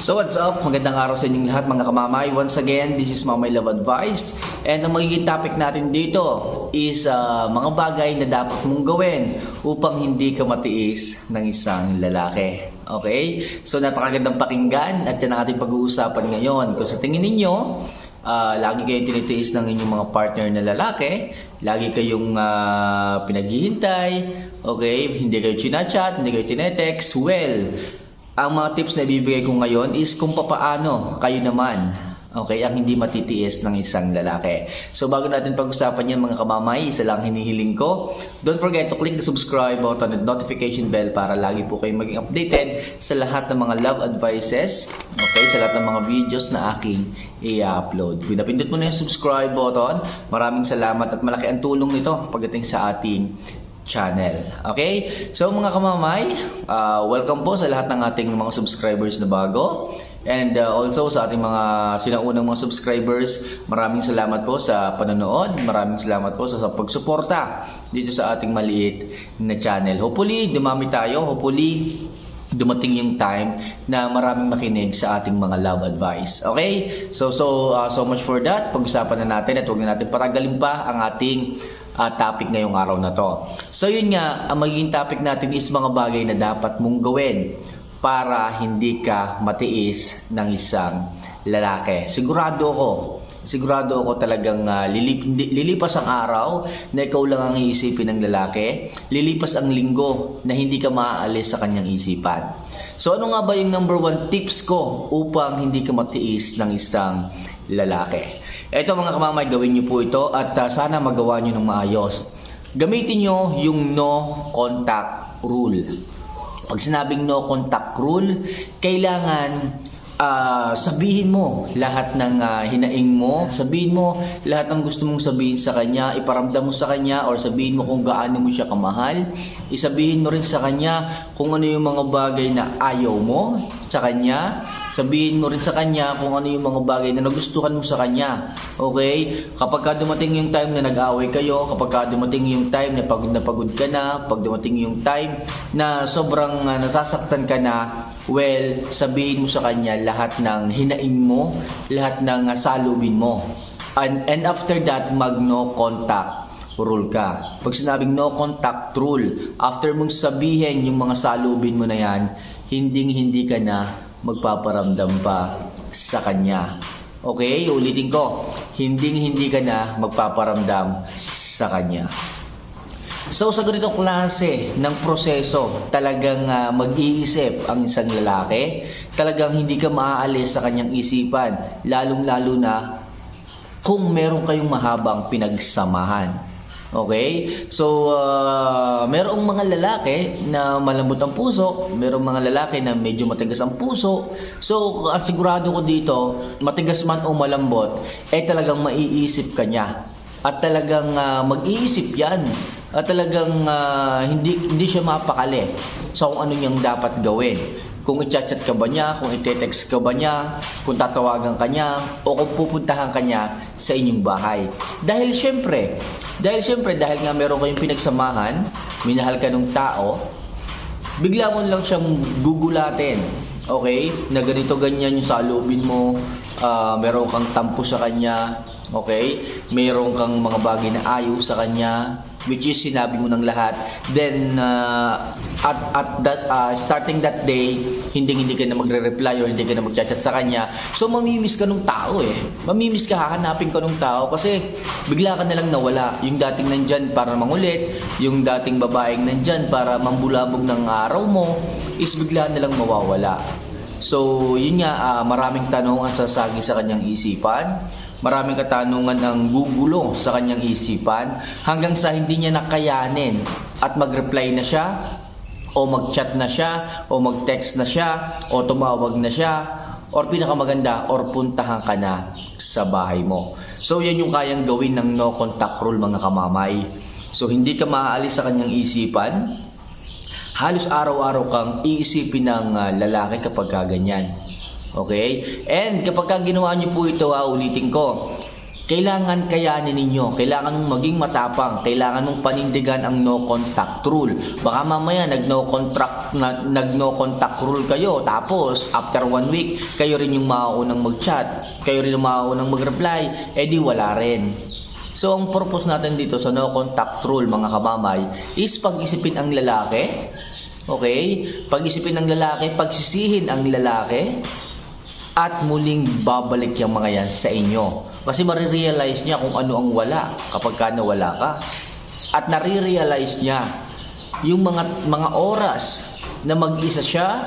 So what's up? Magandang araw sa inyong lahat mga kamamay. Once again, this is Mamay Love Advice. And ang magiging topic natin dito is ah, mga bagay na dapat mong gawin upang hindi ka matiis ng isang lalaki. Okay? So napakagandang pakinggan at yan ang ating pag-uusapan ngayon. Kung sa tingin ninyo, ah, lagi kayong tinitiis ng inyong mga partner na lalaki, lagi kayong ah, pinaghihintay, okay? Hindi kayo chinachat, hindi kayo tinetext, well, ang mga tips na ibibigay ko ngayon is kung papaano kayo naman okay, ang hindi matitiis ng isang lalaki. So bago natin pag-usapan yan mga kamamay, isa lang hinihiling ko. Don't forget to click the subscribe button and notification bell para lagi po kayong maging updated sa lahat ng mga love advices, okay, sa lahat ng mga videos na aking i-upload. Kung napindot mo na yung subscribe button, maraming salamat at malaki ang tulong nito pagdating sa ating channel. Okay? So mga kamamay, uh, welcome po sa lahat ng ating mga subscribers na bago. And uh, also sa ating mga sinaunang mga subscribers, maraming salamat po sa panonood. Maraming salamat po sa, sa pagsuporta dito sa ating maliit na channel. Hopefully, dumami tayo. Hopefully, dumating yung time na maraming makinig sa ating mga love advice. Okay? So so uh, so much for that. Pag-usapan na natin at huwag na natin paragalin pa ang ating uh, topic ngayong araw na to. So yun nga, ang magiging topic natin is mga bagay na dapat mong gawin para hindi ka matiis ng isang lalaki. Sigurado ako, sigurado ako talagang uh, lilip, lilipas ang araw na ikaw lang ang iisipin ng lalaki, lilipas ang linggo na hindi ka maaalis sa kanyang isipan. So ano nga ba yung number one tips ko upang hindi ka matiis ng isang lalaki? Ito mga kamamay, gawin niyo po ito at uh, sana magawa niyo ng maayos. Gamitin niyo yung no contact rule. Pag sinabing no contact rule, kailangan ah, sabihin mo lahat ng ah, hinaing mo, sabihin mo lahat ng gusto mong sabihin sa kanya, iparamdam mo sa kanya or sabihin mo kung gaano mo siya kamahal, isabihin mo rin sa kanya kung ano yung mga bagay na ayaw mo sa kanya, sabihin mo rin sa kanya kung ano yung mga bagay na nagustuhan mo sa kanya. Okay? Kapag ka dumating yung time na nag-away kayo, kapag ka dumating yung time na pagod na pagod ka na, pag dumating yung time na sobrang ah, nasasaktan ka na, well, sabihin mo sa kanya lahat ng hinaing mo, lahat ng uh, salubin mo. And, and after that, mag no contact rule ka. Pag sinabing no contact rule, after mong sabihin yung mga salubin mo na yan, hindi hindi ka na magpaparamdam pa sa kanya. Okay, ulitin ko. Hindi hindi ka na magpaparamdam sa kanya. So sa ganitong klase ng proseso, talagang ah, mag-iisip ang isang lalaki, talagang hindi ka maaalis sa kanyang isipan, lalong-lalo na kung meron kayong mahabang pinagsamahan. Okay? So, uh, merong mga lalaki na malambot ang puso, merong mga lalaki na medyo matigas ang puso. So, ang sigurado ko dito, matigas man o malambot, eh talagang maiisip ka niya. At talagang ah, mag-iisip yan. At talagang ah, hindi, hindi siya mapakali sa kung ano niyang dapat gawin kung i-chat ka ba niya, kung i-text ka ba niya, kung tatawagan ka niya, o kung pupuntahan ka niya sa inyong bahay. Dahil syempre, dahil syempre, dahil nga meron kayong pinagsamahan, minahal ka ng tao, bigla mo lang siyang gugulatin. Okay? Na ganito ganyan yung salubin mo, ah, meron kang tampo sa kanya, okay? Meron kang mga bagay na ayaw sa kanya, which is sinabi mo ng lahat. Then, ah, at, at that, ah, starting that day, hindi hindi ka na magre-reply or hindi ka na mag-chat sa kanya. So, mamimiss ka ng tao eh. Mamimiss ka, hahanapin ka ng tao kasi bigla ka nalang nawala. Yung dating nandyan para mangulit, yung dating babaeng nandyan para mambulabog ng araw mo, is bigla nalang mawawala. So, yun nga, ah, maraming tanong ang sasagi sa kanyang isipan. Maraming katanungan ang gugulo sa kanyang isipan hanggang sa hindi niya nakayanin at mag-reply na siya o mag-chat na siya o mag-text na siya o tumawag na siya or pinakamaganda or puntahan ka na sa bahay mo. So yan yung kayang gawin ng no contact rule mga kamamay. So hindi ka maaalis sa kanyang isipan. Halos araw-araw kang iisipin ng ah, lalaki kapag ka ganyan. Okay? And kapag ka ginawa niyo po ito, ah, ulitin ko, kailangan kayanin ninyo, kailangan mong maging matapang, kailangan mong panindigan ang no contact rule. Baka mamaya nag no contract nag, nag no contact rule kayo tapos after one week kayo rin yung mauunang mag-chat, kayo rin yung mauunang mag-reply, eh di wala rin. So ang purpose natin dito sa no contact rule mga kabamay is pag-isipin ang lalaki. Okay? Pag-isipin ang lalaki, pagsisihin ang lalaki at muling babalik yung mga yan sa inyo. Kasi marirealize niya kung ano ang wala kapag ka nawala ka. At nare-realize niya yung mga mga oras na mag-isa siya,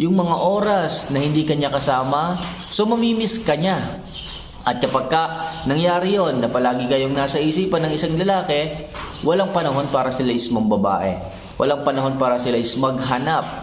yung mga oras na hindi kanya kasama, so mamimiss ka niya. At kapag ka nangyari yon na palagi kayong nasa isipan ng isang lalaki, walang panahon para sila is babae. Walang panahon para sila is maghanap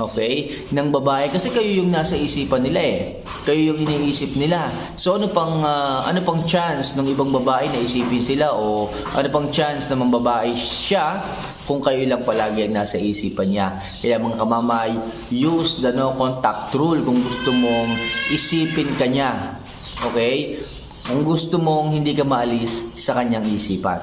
Okay? Ng babae kasi kayo yung nasa isipan nila eh. Kayo yung iniisip nila. So ano pang ah, ano pang chance ng ibang babae na isipin sila o ano pang chance na babae siya kung kayo lang palagi ang nasa isipan niya. Kaya mga kamamay, use the no contact rule kung gusto mong isipin ka niya. Okay? Kung gusto mong hindi ka maalis sa kanyang isipan.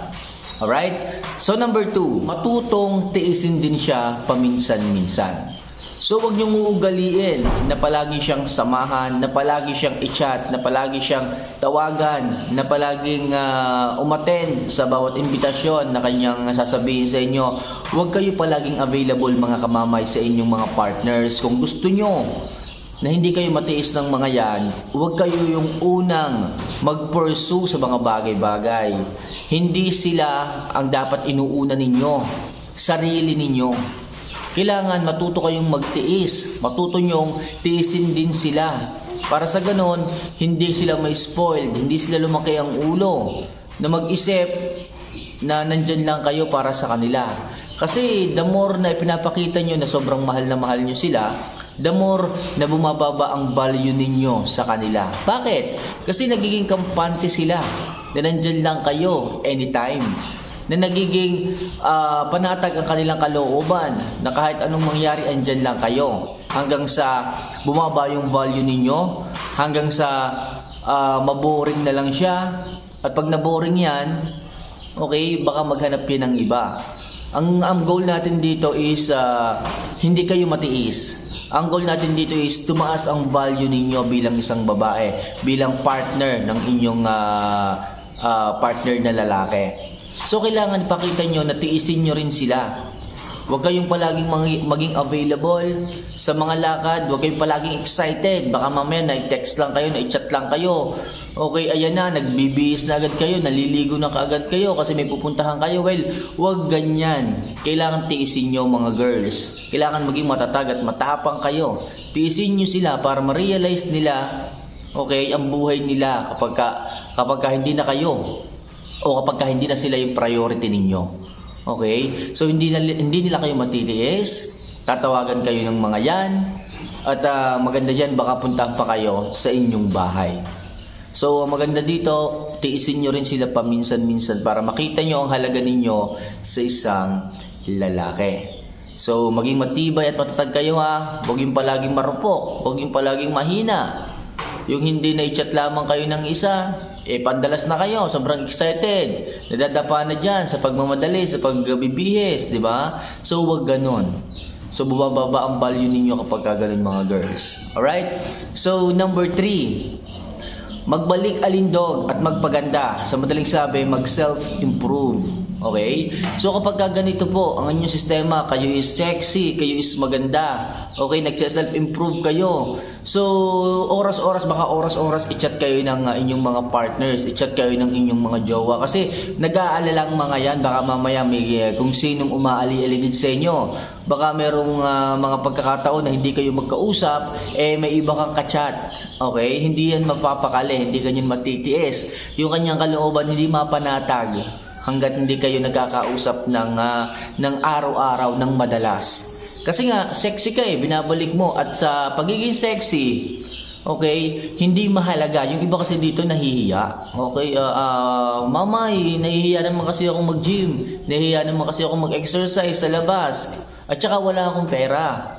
Alright? So number two, matutong tiisin din siya paminsan-minsan. So wag niyong uugaliin na palagi siyang samahan, na palagi siyang i-chat, na palagi siyang tawagan, na palaging ah, umattend sa bawat imbitasyon na kanyang sasabihin sa inyo. Huwag kayo palaging available mga kamamay sa inyong mga partners. Kung gusto nyo na hindi kayo matiis ng mga yan, huwag kayo yung unang mag-pursue sa mga bagay-bagay. Hindi sila ang dapat inuuna ninyo. Sarili ninyo. Kailangan matuto kayong magtiis. Matuto nyong tiisin din sila. Para sa ganon, hindi sila may spoiled. Hindi sila lumaki ang ulo. Na mag-isip na nandyan lang kayo para sa kanila. Kasi the more na ipinapakita nyo na sobrang mahal na mahal nyo sila, the more na bumababa ang value ninyo sa kanila. Bakit? Kasi nagiging kampante sila na nandyan lang kayo anytime na nagiging ah, panatag ang kanilang kalooban na kahit anong mangyari andyan lang kayo. Hanggang sa bumaba yung value ninyo hanggang sa ah, maboring na lang siya. At pag naboring yan okay baka maghanap yan ng iba. Ang, ang goal natin dito is ah, hindi kayo matiis. Ang goal natin dito is tumaas ang value ninyo bilang isang babae bilang partner ng inyong ah, ah, partner na lalaki So kailangan ipakita nyo na tiisin nyo rin sila. Huwag kayong palaging maging available sa mga lakad. Huwag kayong palaging excited. Baka mamaya na-text lang kayo, na-chat lang kayo. Okay, ayan na, nagbibihis na agad kayo, naliligo na kaagad kayo kasi may pupuntahan kayo. Well, huwag ganyan. Kailangan tiisin nyo mga girls. Kailangan maging matatag at matapang kayo. Tiisin nyo sila para ma-realize nila okay, ang buhay nila kapag ka, kapag ka hindi na kayo o kapag ka hindi na sila yung priority ninyo. Okay? So hindi na, hindi nila kayo matitiis, tatawagan kayo ng mga yan, at ah, maganda dyan, baka puntahan pa kayo sa inyong bahay. So maganda dito, tiisin nyo rin sila paminsan-minsan para makita nyo ang halaga ninyo sa isang lalaki. So maging matibay at matatag kayo ha, huwag yung palaging marupok, huwag yung palaging mahina. Yung hindi na i-chat lamang kayo ng isa, eh pandalas na kayo, sobrang excited. Nadadapa na dyan sa pagmamadali, sa pagbibihis, di ba? So wag ganon. So bumababa ang value ninyo kapag ka ganun mga girls. Alright? So number three, magbalik alindog at magpaganda. Sa madaling sabi, mag-self-improve. Okay? So kapag ka ganito po, ang inyong sistema, kayo is sexy, kayo is maganda. Okay, nag-self-improve kayo. So, oras-oras, baka oras-oras i-chat kayo ng uh, inyong mga partners, i-chat kayo ng inyong mga jowa. Kasi nag-aalala ang mga yan, baka mamaya may uh, kung sinong umaali-aligid sa inyo. Baka merong uh, mga pagkakataon na hindi kayo magkausap, eh may iba kang kachat. Okay? Hindi yan mapapakali, hindi ganyan matitiis. Yung kanyang kalooban hindi mapanatag hanggat hindi kayo nagkakausap ng, ah, ng araw-araw ng madalas. Kasi nga, sexy ka eh, binabalik mo. At sa pagiging sexy, okay, hindi mahalaga. Yung iba kasi dito nahihiya. Okay, ah, ah, mamay, nahihiya naman kasi ako mag-gym. Nahihiya naman kasi ako mag-exercise sa labas. At saka wala akong pera.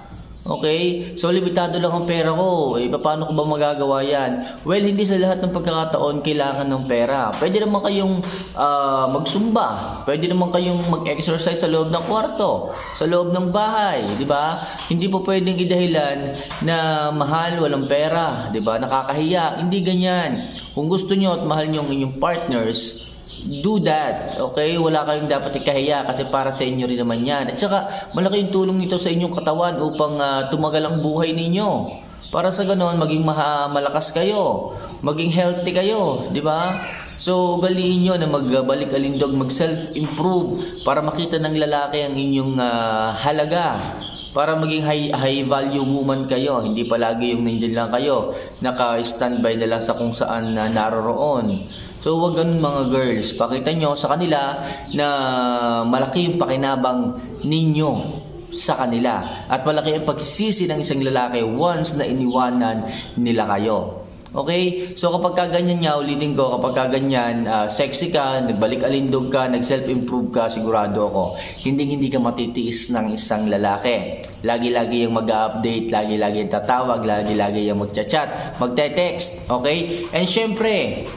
Okay? So, limitado lang ang pera ko. Eh, paano ko ba magagawa yan? Well, hindi sa lahat ng pagkakataon kailangan ng pera. Pwede naman kayong ah, magsumba. Pwede naman kayong mag-exercise sa loob ng kwarto. Sa loob ng bahay. Di ba? Hindi po pwedeng idahilan na mahal, walang pera. Di ba? Nakakahiya. Hindi ganyan. Kung gusto nyo at mahal nyo ang inyong partners, do that. Okay? Wala kayong dapat ikahiya kasi para sa inyo rin naman yan. At saka, malaki yung tulong nito sa inyong katawan upang ah, tumagal ang buhay ninyo. Para sa ganon, maging maha, malakas kayo. Maging healthy kayo. Di ba? So, galiin nyo na magbalik alindog, mag-self-improve para makita ng lalaki ang inyong ah, halaga para maging high, high value woman kayo. Hindi palagi yung nandyan lang kayo. Naka-standby na lang sa kung saan na naroroon. So, wag ganun mga girls. Pakita nyo sa kanila na malaki yung pakinabang ninyo sa kanila. At malaki ang pagsisisi ng isang lalaki once na iniwanan nila kayo. Okay? So kapag ka ganyan ulitin ko, kapag ka ganyan, ah, sexy ka, nagbalik alindog ka, nag-self-improve ka, sigurado ako, hindi hindi ka matitiis ng isang lalaki. Lagi-lagi yung mag-update, lagi-lagi yung tatawag, lagi-lagi yung magchat-chat, magte-text. Okay? And syempre,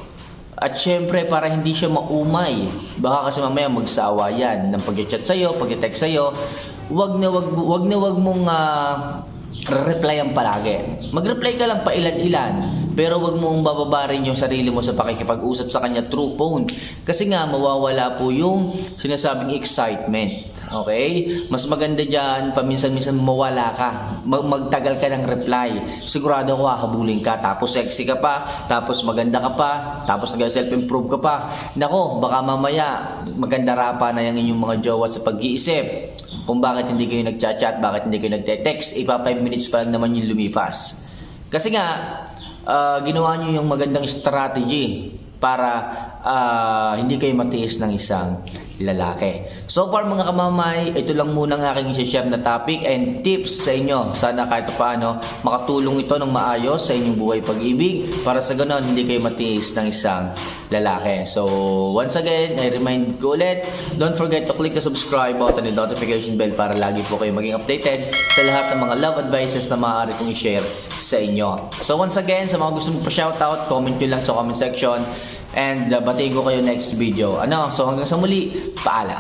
at syempre, para hindi siya maumay, baka kasi mamaya magsawa yan ng pag-chat sa'yo, pag-text sa'yo, wag na wag, wag na wag mong ah, replyan palagi. Mag-reply ka lang pa ilan-ilan, pero wag mong bababarin yung sarili mo sa pakikipag-usap sa kanya through phone. Kasi nga, mawawala po yung sinasabing excitement. Okay? Mas maganda dyan, paminsan-minsan mawala ka. Mag- magtagal ka ng reply. Sigurado ko hahabulin ka. Tapos sexy ka pa. Tapos maganda ka pa. Tapos nag-self-improve ka pa. Nako, baka mamaya maganda pa na yung inyong mga jowa sa pag-iisip. Kung bakit hindi kayo nagchat-chat, bakit hindi kayo nagte-text, ipa 5 minutes pa lang naman yung lumipas. Kasi nga, ah, ginawa nyo yung magandang strategy para ah, hindi kayo matiis ng isang lalaki. So far mga kamamay, ito lang muna ang aking share na topic and tips sa inyo. Sana kahit paano makatulong ito ng maayos sa inyong buhay pag-ibig para sa ganon hindi kayo matiis ng isang lalaki. So once again, I remind ko ulit, don't forget to click the subscribe button and notification bell para lagi po kayo maging updated sa lahat ng mga love advices na maaari kong i-share sa inyo. So once again, sa mga gusto mong pa-shoutout, comment nyo lang sa comment section. And uh, batiin ko kayo next video. Ano? So hanggang sa muli, paalam.